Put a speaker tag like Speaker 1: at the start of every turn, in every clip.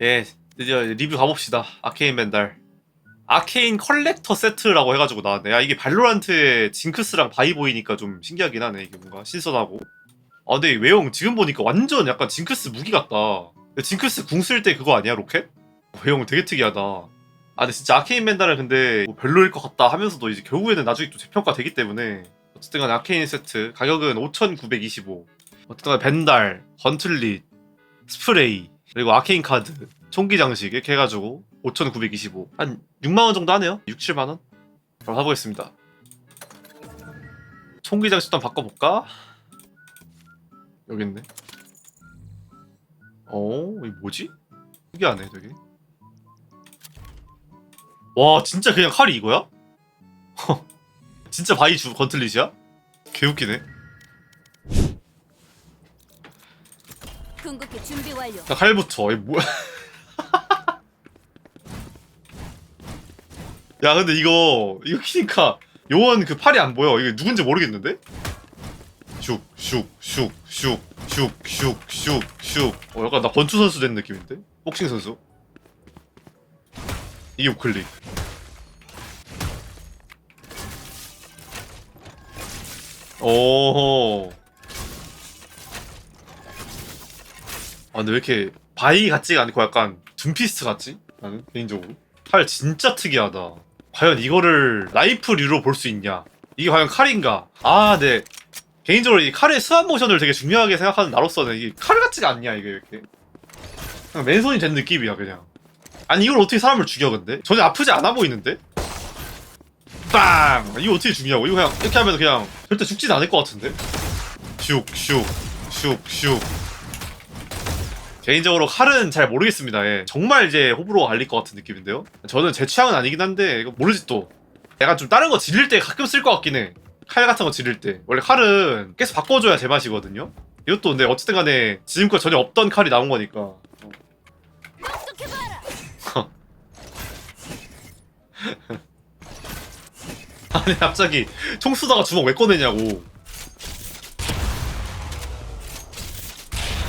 Speaker 1: 예, 드디어 리뷰 가봅시다. 아케인 벤달. 아케인 컬렉터 세트라고 해가지고 나왔네. 야, 이게 발로란트의 징크스랑 바이 보이니까 좀 신기하긴 하네. 이게 뭔가 신선하고. 아, 근데 이 외형 지금 보니까 완전 약간 징크스 무기 같다. 징크스 궁 쓸 때 그거 아니야, 로켓? 외형 되게 특이하다. 아, 근데 진짜 아케인 벤달은 근데 뭐 별로일 것 같다 하면서도 이제 결국에는 나중에 또 재평가 되기 때문에 어쨌든 간에 아케인 세트 가격은 5,925. 어쨌든 간에 벤달, 건틀릿, 스프레이, 그리고 아케인 카드, 총기 장식 이렇게 해가지고 5,925. 한 6만 원 정도 하네요? 6, 7만 원? 그럼 사보겠습니다. 총기 장식 도 한번 바꿔볼까? 여기 있네. 어, 이 뭐지? 특이하네, 되게. 와, 진짜 그냥 칼이 이거야? 진짜 바이주 건틀릿이야? 개웃기네.
Speaker 2: 궁극기 준비 완료.
Speaker 1: 자, 칼부터. 이 뭐야? 야, 근데 이거 이거 키니까 요원 그 팔이 안 보여. 이게 누군지 모르겠는데? 슉, 슉, 슉, 슉, 슉, 슉, 슉, 슉. 어, 약간 나 권투 선수 된 느낌인데? 복싱 선수. 이게 우클릭. 오. 아 근데 왜 이렇게 바이 같지가 않고 약간 둠피스트 같지? 나는 개인적으로. 칼 진짜 특이하다. 과연 이거를 라이프류로 볼 수 있냐? 이게 과연 칼인가? 아 네. 개인적으로 이 칼의 스완 모션을 되게 중요하게 생각하는 나로서는 이게 칼 같지가 않냐 이게 이렇게. 그냥 맨손이 된 느낌이야 그냥. 아니 이걸 어떻게 사람을 죽여 근데? 전혀 아프지 않아 보이는데? 빵! 이거 어떻게 죽냐고. 이거 그냥 이렇게 하면 그냥 절대 죽진 않을 것 같은데? 슉슉슉슉슉 개인적으로 칼은 잘 모르겠습니다. 예. 정말 이제 호불호 가 갈릴 것 같은 느낌인데요. 저는 제 취향은 아니긴 한데 이거 모르지 또. 약간 좀 다른 거 지를 때 가끔 쓸 것 같긴 해. 칼 같은 거 지를 때. 원래 칼은 계속 바꿔줘야 제맛이거든요. 이것도 근데 어쨌든 간에 지금껏 전혀 없던 칼이 나온 거니까. 아니 갑자기 총 쏘다가 주먹 왜 꺼내냐고.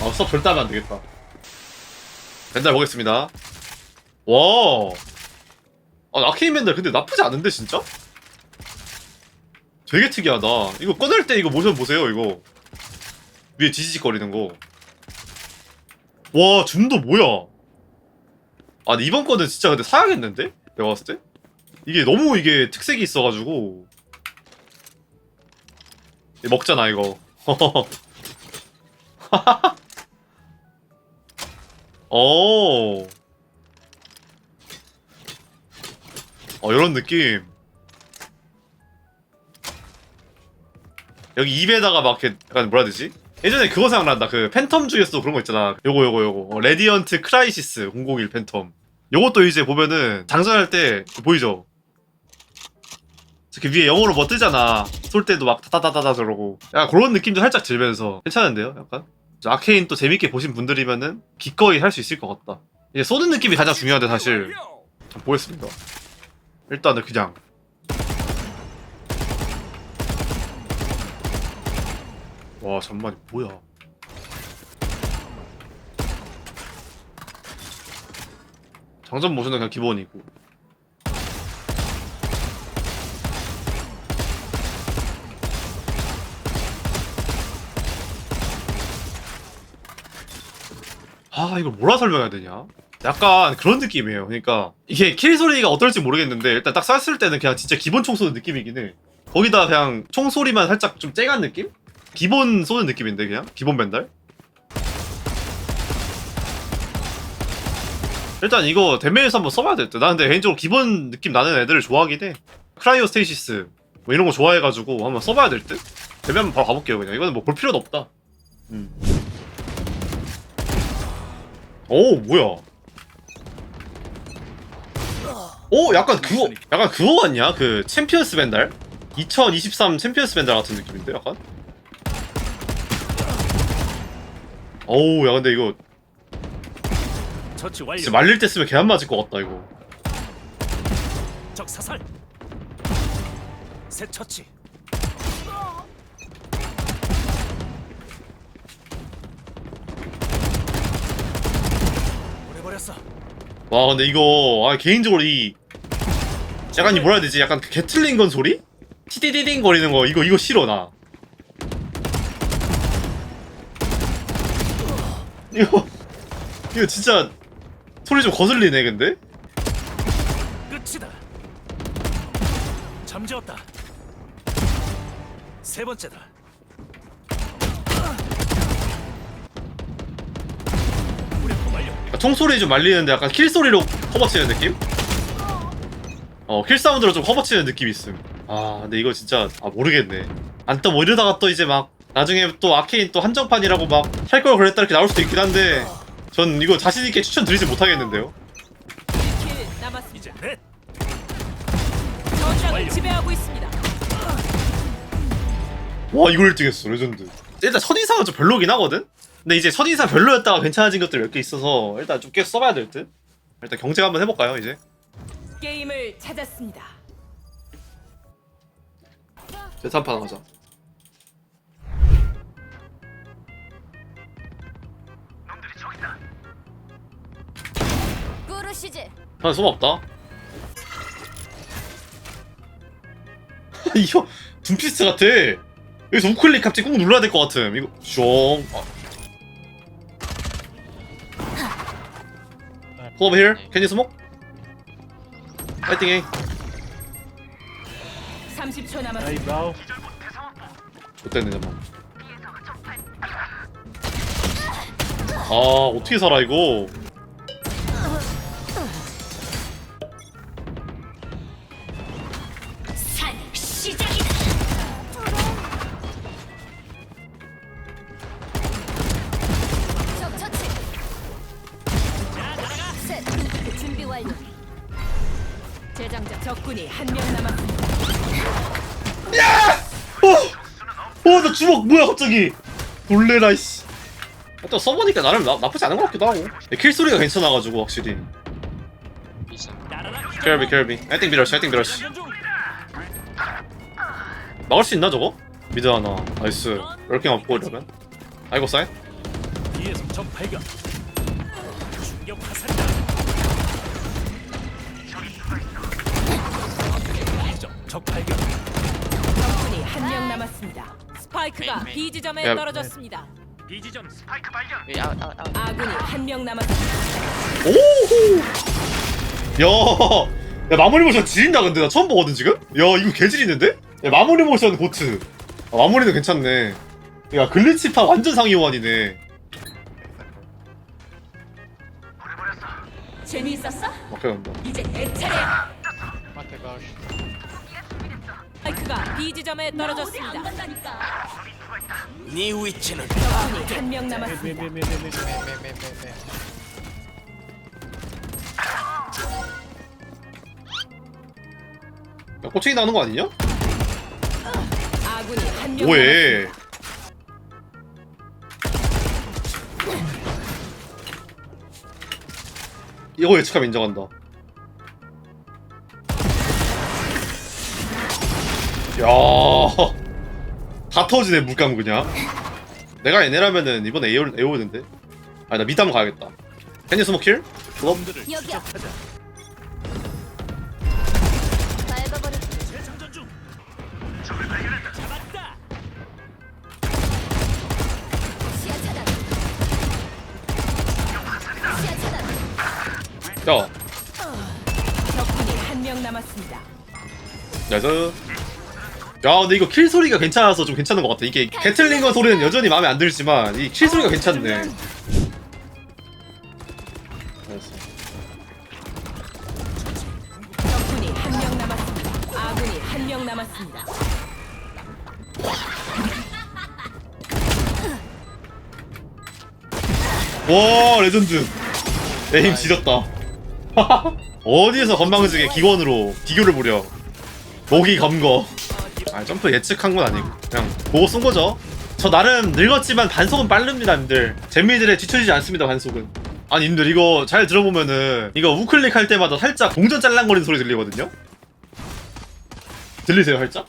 Speaker 1: 아, 수업 절대 하면 안 되겠다. 벤달 보겠습니다. 와. 아, 아케인 벤달 근데 나쁘지 않은데 진짜? 되게 특이하다. 이거 꺼낼 때 이거 모션 보세요, 이거. 위에 지지직거리는 거. 와, 줌도 뭐야? 아, 이번 거는 진짜 근데 사야겠는데? 내가 봤을 때? 이게 너무 이게 특색이 있어가지고. 먹잖아, 이거. 오. 어, 이런 느낌. 여기 입에다가 막 이렇게 약간 뭐라 해야 되지? 예전에 그거 생각난다. 그 팬텀 중에서도 그런 거 있잖아. 요거 요거 요거. 어, 레디언트 크라이시스 001 팬텀. 요것도 이제 보면은 장전할 때 보이죠? 이렇게 위에 영어로 뭐 뜨잖아. 쏠 때도 막 타타타타타 저러고. 약간 그런 느낌도 살짝 들면서 괜찮은데요? 약간? 아케인 또 재밌게 보신 분들이면은 기꺼이 할 수 있을 것 같다. 이제 쏘는 느낌이 가장 중요한데 사실 좀 보겠습니다. 일단은 그냥 와 잠만 뭐야? 장전 모션은 그냥 기본이고 아 이걸 뭐라 설명해야 되냐? 약간 그런 느낌이에요. 그러니까 이게 킬 소리가 어떨지 모르겠는데 일단 딱 쐈을 때는 그냥 진짜 기본 총 쏘는 느낌이긴 해. 거기다 그냥 총 소리만 살짝 좀 쨍한 느낌? 기본 쏘는 느낌인데 그냥 기본 벤달. 일단 이거 데메에서 한번 써봐야 될 듯. 나 근데 개인적으로 기본 느낌 나는 애들을 좋아하긴 해. 크라이오 스테이시스 뭐 이런 거 좋아해가지고 한번 써봐야 될 듯. 데메 한번 바로 가볼게요 그냥. 이거는 뭐 볼 필요도 없다. 음. 오 뭐야? 오 약간 그거 약간 그거 같냐? 그 챔피언스 벤달? 2023 챔피언스 벤달 같은 느낌인데 약간? 오우 야 근데 이거
Speaker 3: 처치 완료.
Speaker 1: 진짜 말릴 때 쓰면 개안 맞을 것 같다 이거
Speaker 3: 적 사살. 새 처치.
Speaker 2: 잃어버렸어.
Speaker 1: 와 근데 이거 아, 개인적으로 이 약간 이 뭐라 해야 되지 약간 그 개틀린 건 소리? 티디디딩 거리는 거 이거 이거 싫어 나 이거 이거 진짜 소리 좀 거슬리네 근데
Speaker 2: 끝이다. 잠재웠다. 세 번째다.
Speaker 1: 총소리 좀 말리는데 약간 킬 소리로 커버치는 느낌? 어, 킬 사운드로 좀 커버치는 느낌이 있음. 아, 근데 이거 진짜 아 모르겠네. 안또뭐 이러다가 또 이제 막 나중에 또 아케인 또 한정판이라고 막 할 걸 그랬다 이렇게 나올 수도 있긴 한데 전 이거 자신 있게 추천드리지 못하겠는데요.
Speaker 3: 1킬 남았습니다.
Speaker 2: 이제 넷.
Speaker 3: 전장을. 지배하고 있습니다.
Speaker 1: 와 이걸 1등 했어 레전드. 일단 첫 인상은 좀 별로긴 하거든. 근데 이제 첫인상 별로였다가 괜찮아진 것들 몇 개 있어서 일단 좀 계속 써봐야 될 듯. 일단 경쟁 한번 해볼까요 이제?
Speaker 3: 게임을 찾았습니다.
Speaker 1: 재산판 하자.
Speaker 4: 꾸르시지
Speaker 1: 아, 소마 없다. 이거 둠피스트 같아. 여기서 우클릭 갑자기 꾹 눌러야 될 것 같음. 이거 숑. 아. Pull over here. Can you smoke? 파이팅 해.
Speaker 3: 30초 남았습니다.
Speaker 1: 좋됐네 잠깐. 아 어떻게 살아 이거?
Speaker 3: 재장전 적군이 한 명 남았습니다.
Speaker 1: 어! 어, 나 주먹 뭐야 갑자기? 놀래라 씨. 또 써보니까 나름 나, 나쁘지 않은 것 같기도 하고. 킬 소리가 괜찮아가지고 확실히. 캐러비. I think 비러시, think 비러시. 막을 수 있나 저거? 미드 하나. 나이스. 이렇게 없고 이러면. 아이고 사인.
Speaker 2: 뒤에서 적 발견. 충격 화 적, 적 발견.
Speaker 3: 적군이 한 명 남았습니다. 스파이크가
Speaker 5: 메인,
Speaker 3: B 지점에
Speaker 1: 야.
Speaker 3: 떨어졌습니다.
Speaker 2: 비지점 스파이크 발견.
Speaker 5: Wait, out, out, out.
Speaker 3: 아군이 한 명 남았습니다.
Speaker 1: 오호. 야. 야 마무리 모션 지린다 근데 나 처음 보거든 지금? 야 이거 개 지리는데? 야 마무리 모션 보트. 아, 마무리는 괜찮네. 야 글리치파 완전 상위 호환이네.
Speaker 3: 재미있었어?
Speaker 1: 막혀간다.
Speaker 3: 이제 내 차례야.
Speaker 5: Gosh.
Speaker 3: 스파이크가 B 지점에 떨어졌습니다.
Speaker 2: 네 위치는
Speaker 3: 적군이 한 명 남았습니다.
Speaker 1: 야 꼬챙이 나오는 거 아니냐?
Speaker 3: 아군이 한명 남았습니다.
Speaker 1: 뭐해? 이거 예측함 인정한다. 야, 다 터지네 물감 그냥. 내가 얘네라면은 이번에 에어 에어오는데. 아나 미담 가야겠다. 캔디 스모킬?
Speaker 2: 놈들을
Speaker 4: 여기야.
Speaker 2: 추적하자.
Speaker 4: 밟아버려
Speaker 2: 재장전 중. 적을 발견했다. 잡았다.
Speaker 4: 시야 차단 시야 차단
Speaker 1: 야,
Speaker 3: 적군이 한 명 남았습니다.
Speaker 1: 나이스. 야, 근데 이거 킬 소리가 괜찮아서 좀 괜찮은 것 같아. 이게 게틀링거 소리는 여전히 마음에 안 들지만 이 킬 소리가 괜찮네. 알았어.
Speaker 3: 적군이 한 명 남았습니다. 아군이 한 명 남았습니다.
Speaker 1: 와 레전드 에임 지렸다 어디에서 건방지게 기권으로 비교를 보려 목이 검거 아 점프 예측한 건 아니고 그냥 보고 쏜 거죠 저 나름 늙었지만 반속은 빠릅니다 님들 잼미들에 뒤처지지 않습니다 반속은 아니 님들 이거 잘 들어보면은 이거 우클릭 할 때마다 살짝 동전 짤랑거리는 소리 들리거든요 들리세요 살짝?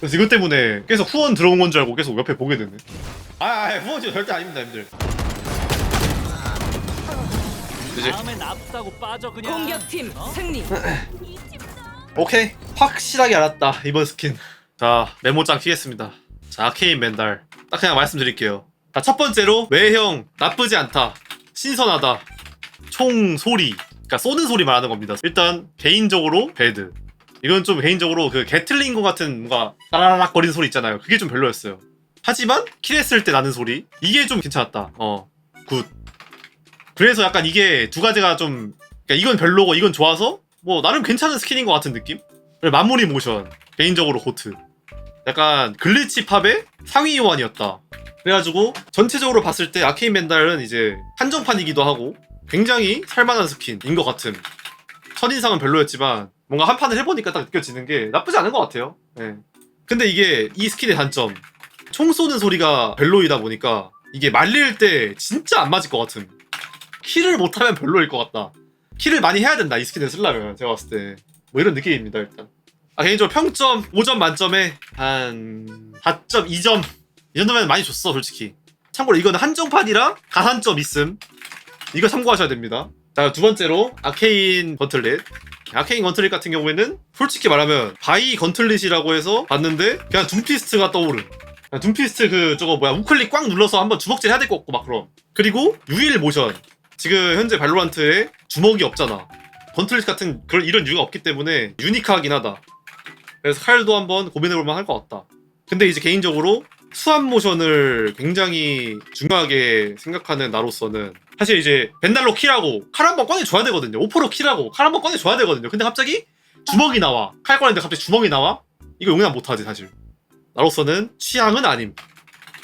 Speaker 1: 그래서 이것 때문에 계속 후원 들어온 건 줄 알고 계속 옆에 보게 되네 아, 아 후원 지 절대 아닙니다 님들
Speaker 2: 다음엔 빠져 그냥.
Speaker 3: 공격팀
Speaker 2: 어?
Speaker 3: 승리.
Speaker 1: 오케이 확실하게 알았다 이번 스킨. 자 메모장 키겠습니다. 자 아케인 맨달. 딱 그냥 말씀드릴게요. 자 첫 번째로 외형 나쁘지 않다 신선하다 총 소리. 그러니까 쏘는 소리 말하는 겁니다. 일단 개인적으로 배드. 이건 좀 개인적으로 그 게틀링거 같은 뭔가 따라락 거리는 소리 있잖아요. 그게 좀 별로였어요. 하지만 킬했을 때 나는 소리. 이게 좀 괜찮았다. 어굿. 그래서 약간 이게 두 가지가 좀 그러니까 이건 별로고 이건 좋아서 뭐 나름 괜찮은 스킨인 것 같은 느낌? 마무리 모션 개인적으로 고트. 약간 글리치 팝의 상위 요원이었다. 그래가지고 전체적으로 봤을 때 아케인 멘달은 이제 한정판이기도 하고 굉장히 살만한 스킨인 것 같은 첫인상은 별로였지만 뭔가 한 판을 해보니까 딱 느껴지는 게 나쁘지 않은 것 같아요. 예. 근데 이게 이 스킨의 단점. 총 쏘는 소리가 별로이다 보니까 이게 말릴 때 진짜 안 맞을 것 같은. 킬을 못하면 별로일 것 같다. 킬을 많이 해야 된다 이 스킨을 쓰려면 제가 봤을 때 뭐 이런 느낌입니다 일단. 아 개인적으로 평점 5점 만점에 한 4.2점 이 정도면 많이 줬어 솔직히. 참고로 이거는 한정판이라 가산점 있음. 이거 참고하셔야 됩니다. 자 두 번째로 아케인 건틀릿. 아케인 건틀릿 같은 경우에는 솔직히 말하면 바이 건틀릿이라고 해서 봤는데 그냥 둠피스트가 떠오름 그냥 둠피스트 그 저거 뭐야 우클릭 꽉 눌러서 한번 주먹질 해야 될 것 같고 막 그럼. 그리고 유일 모션. 지금 현재 발로란트에 주먹이 없잖아. 건틀릿 같은 그런 이런 이유가 없기 때문에 유니크하긴 하다. 그래서 칼도 한번 고민해볼만 할 것 같다. 근데 이제 개인적으로 수압 모션을 굉장히 중요하게 생각하는 나로서는 사실 이제 벤달로 킬하고 칼 한 번 꺼내줘야 되거든요. 오퍼로 킬하고 칼 한 번 꺼내줘야 되거든요. 근데 갑자기 주먹이 나와. 칼 꺼냈는데 갑자기 주먹이 나와? 이거 용납 못하지 사실. 나로서는 취향은 아님.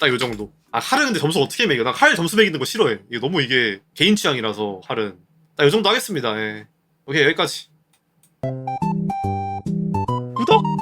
Speaker 1: 딱 요 정도. 아 칼은 근데 점수 어떻게 매겨? 나 칼 점수 매기는 거 싫어해. 이게 너무 이게 개인 취향이라서 칼은. 딱 요 정도 하겠습니다. 예. 오케이 여기까지. 구독.